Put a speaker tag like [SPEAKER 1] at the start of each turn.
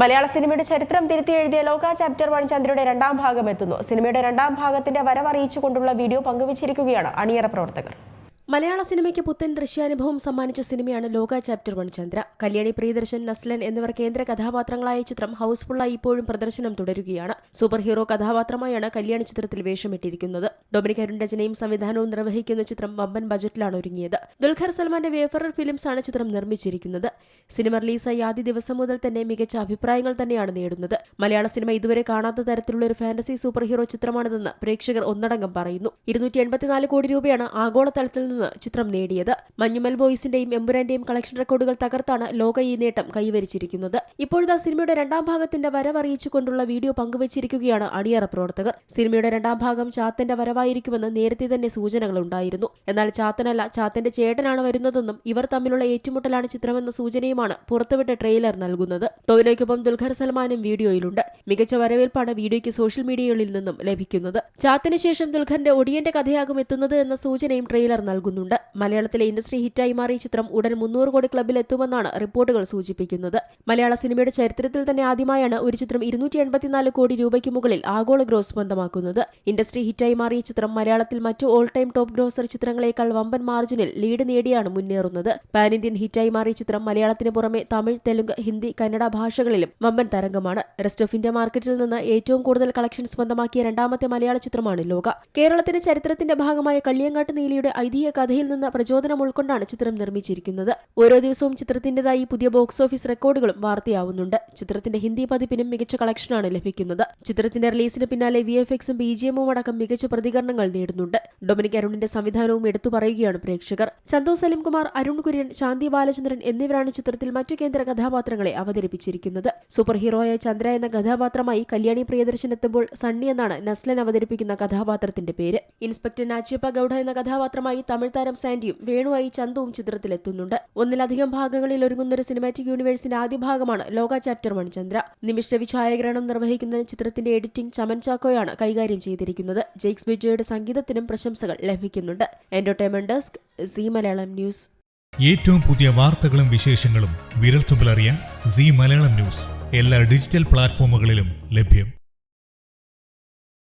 [SPEAKER 1] മലയാള സിനിമയുടെ ചരിത്രം തിരുത്തി എഴുതിയ ലോക ചാപ്റ്റർ വൺ ചന്ദ്രയുടെ രണ്ടാം ഭാഗം എത്തുന്നു. സിനിമയുടെ രണ്ടാം ഭാഗത്തിന്റെ വരവറിയിച്ചുകൊണ്ടുള്ള വീഡിയോ പങ്കുവച്ചിരിക്കുകയാണ് അണിയറ പ്രവർത്തകർ. മലയാള സിനിമയ്ക്ക് പുത്തൻ ദൃശ്യാനുഭവം സമ്മാനിച്ച സിനിമയാണ് ലോക ചാപ്റ്റർ വൺ ചന്ദ്ര. കല്യാണി പ്രിയദർശൻ നസ്ലൻ എന്നിവർ കേന്ദ്ര കഥാപാത്രങ്ങളായ ചിത്രം ഹൌസ്ഫുള്ളായി ഇപ്പോഴും പ്രദർശനം തുടരുകയാണ്. സൂപ്പർ ഹീറോ കഥാപാത്രമായാണ് കല്യാണി ചിത്രത്തിൽ വേഷമിട്ടിരിക്കുന്നത്. ഡൊമിനിക് അരുൺ സംവിധാനവും നിർവഹിക്കുന്ന ചിത്രം വമ്പൻ ബജറ്റിലാണ് ഒരുങ്ങിയത്. ദുൽഖർ സൽമാന്റെ വേഫറർ ഫിലിംസ് ആണ് ചിത്രം നിർമ്മിച്ചിരിക്കുന്നത്. സിനിമ റിലീസായി ആദ്യ ദിവസം മുതൽ തന്നെ മികച്ച അഭിപ്രായങ്ങൾ തന്നെയാണ് നേടുന്നത്. മലയാള സിനിമ ഇതുവരെ കാണാത്ത തരത്തിലുള്ള ഒരു ഫാന്റസി സൂപ്പർ ഹീറോ ചിത്രമാണിതെന്ന് പ്രേക്ഷകർ ഒന്നടങ്കം പറയുന്നു. ഇരുന്നൂറ്റി കോടി രൂപയാണ് ആഗോളതലത്തിൽ നിന്ന് ചിത്രം നേടിയത്. മഞ്ഞുമൽ ബോയ്സിന്റെയും എമ്പുരാന്റെയും കളക്ഷൻ റെക്കോർഡുകൾ തകർത്താണ് ലോക ഈ നേട്ടം കൈവരിച്ചിരിക്കുന്നത്. ഇപ്പോഴത്തെ സിനിമയുടെ രണ്ടാം ഭാഗത്തിന്റെ വരവറിയിച്ചുകൊണ്ടുള്ള വീഡിയോ പങ്കുവച്ചിരിക്കുകയാണ് അണിയറ പ്രവർത്തകർ. സിനിമയുടെ രണ്ടാം ഭാഗം ചാത്തന്റെ വരവായിരിക്കുമെന്ന് നേരത്തെ തന്നെ സൂചനകൾ ഉണ്ടായിരുന്നു. എന്നാൽ ചാത്തനല്ല ചാത്തന്റെ ചേട്ടനാണ് വരുന്നതെന്നും ഇവർ തമ്മിലുള്ള ഏറ്റുമുട്ടലാണ് ചിത്രമെന്ന സൂചനയുമാണ് പുറത്തുവിട്ട ട്രെയിലർ നൽകുന്നത്. ടോവിനോയ്ക്കൊപ്പം ദുൽഖർ സൽമാനും വീഡിയോയിലുണ്ട്. മികച്ച വരവേൽപ്പാണ് വീഡിയോയ്ക്ക് സോഷ്യൽ മീഡിയകളിൽ നിന്നും ലഭിക്കുന്നത്. ചാത്തിന് ശേഷം ദുൽഖറിന്റെ ഒടിയന്റെ കഥയാകും എത്തുന്നത് എന്ന സൂചനയും ട്രെയിലർ നൽകുന്നുണ്ട്. മലയാളത്തിലെ ഇൻഡസ്ട്രി ഹിറ്റായി മാറിയ ചിത്രം ഉടൻ മുന്നൂറ് കോടി ക്ലബിൽ എത്തുമെന്നാണ് റിപ്പോർട്ടുകൾ സൂചിപ്പിക്കുന്നത്. മലയാള സിനിമയുടെ ചരിത്രത്തിൽ തന്നെ ആദ്യമായാണ് ഒരു ചിത്രം ഇരുന്നൂറ്റി എൺപത്തിനാല് കോടി രൂപയ്ക്ക് മുകളിൽ ആഗോള ഗ്രോസ് സ്വന്തമാക്കുന്നത് ഇൻഡസ്ട്രി ഹിറ്റായി മാറിയ ചിത്രം മലയാളത്തിൽ മറ്റു ഓൾ ടൈം ടോപ്പ് ഗ്രോസർ ചിത്രങ്ങളെക്കാൾ വമ്പൻ മാർജിനിൽ ലീഡ് നേടിയാണ് മുന്നേറുന്നത്. പാൻ ഇന്ത്യൻ ഹിറ്റായി മാറിയ ചിത്രം മലയാളത്തിന് പുറമെ തമിഴ് തെലുങ്ക് ഹിന്ദി കന്നഡ ഭാഷകളിലും വമ്പൻ തരംഗമാണ്. റെസ്റ്റ് ഓഫ് ഇന്ത്യ മാർക്കറ്റിൽ നിന്ന് ഏറ്റവും കൂടുതൽ കളക്ഷൻ സ്വന്തമാക്കിയ രണ്ടാമത്തെ മലയാള ചിത്രമാണ് ലോക. കേരളത്തിന്റെ ചരിത്രത്തിന്റെ ഭാഗമായ കള്ളിയങ്കാട്ട് നീലിയുടെ ഐതിഹ്യ കഥയിൽ നിന്ന് പ്രചോദനം ഉൾക്കൊണ്ടാണ് ചിത്രം നിർമ്മിച്ചിരിക്കുന്നത്. ഓരോ ദിവസവും ചിത്രത്തിന്റേതായി പുതിയ ബോക്സ് ഓഫീസ് റെക്കോർഡുകളും വാർത്തയാവുന്നുണ്ട്. ചിത്രത്തിന്റെ ഹിന്ദി പതിപ്പിനും മികച്ച കളക്ഷനാണ് ലഭിക്കുന്നത്. ചിത്രത്തിന്റെ റിലീസിന് പിന്നാലെ വി എഫ് എക്സും ബി ജി എമ്മും അടക്കം മികച്ച പ്രതികരണങ്ങൾ നേടുന്നുണ്ട്. ഡൊമിനിക് അരുണിന്റെ സംവിധാനവും എടുത്തു പറയുകയാണ് പ്രേക്ഷകർ. ചന്തു സലിംകുമാർ അരുൺ കുര്യൻ ശാന്തി ബാലചന്ദ്രൻ എന്നിവരാണ് ചിത്രത്തിൽ മറ്റു കേന്ദ്ര കഥാപാത്രങ്ങളെ അവതരിപ്പിച്ചിരിക്കുന്നത്. സൂപ്പർ ഹീറോയായ ചന്ദ്ര എന്ന കഥാപാത്രമായി കല്യാണി പ്രിയദർശൻ എത്തുമ്പോൾ സണ്ണി എന്നാണ് നസ്ലൻ അവതരിപ്പിക്കുന്ന കഥാപാത്രത്തിന്റെ പേര്. ഇൻസ്പെക്ടർ നാച്ചിയപ്പ ഗൌഡ എന്ന കഥാപാത്രമായി തമിഴ് താരം സാൻഡിയും വേണുവായി ചന്തുവും ചിത്രത്തിലെത്തുന്നുണ്ട്. ഒന്നിലധികം ഭാഗങ്ങളിൽ ഒരുങ്ങുന്ന ഒരു സിനിമാറ്റിക് യൂണിവേഴ്സിന്റെ ആദ്യ ഭാഗമാണ് ലോക ചാപ്റ്റർ വൺ ചന്ദ്ര. നിമിഷ രവി നിർവഹിക്കുന്ന ചിത്രത്തിന്റെ എഡിറ്റിംഗ് ചമൻ ചാക്കോയാണ് കൈകാര്യം ചെയ്തിരിക്കുന്നത്. ജെയ്ക്സ് ബിജോയുടെ സംഗീതത്തിനും പ്രശംസകൾ ലഭിക്കുന്നുണ്ട്. Entertainment desk C Malayalam news
[SPEAKER 2] ഏറ്റവും പുതിയ വാർത്തകളും വിശേഷങ്ങളും വിരൽത്തുമ്പിലറിയാൻ സി മലയാളം ന്യൂസ് എല്ലാ ഡിജിറ്റൽ പ്ലാറ്റ്ഫോമുകളിലും ലഭ്യം.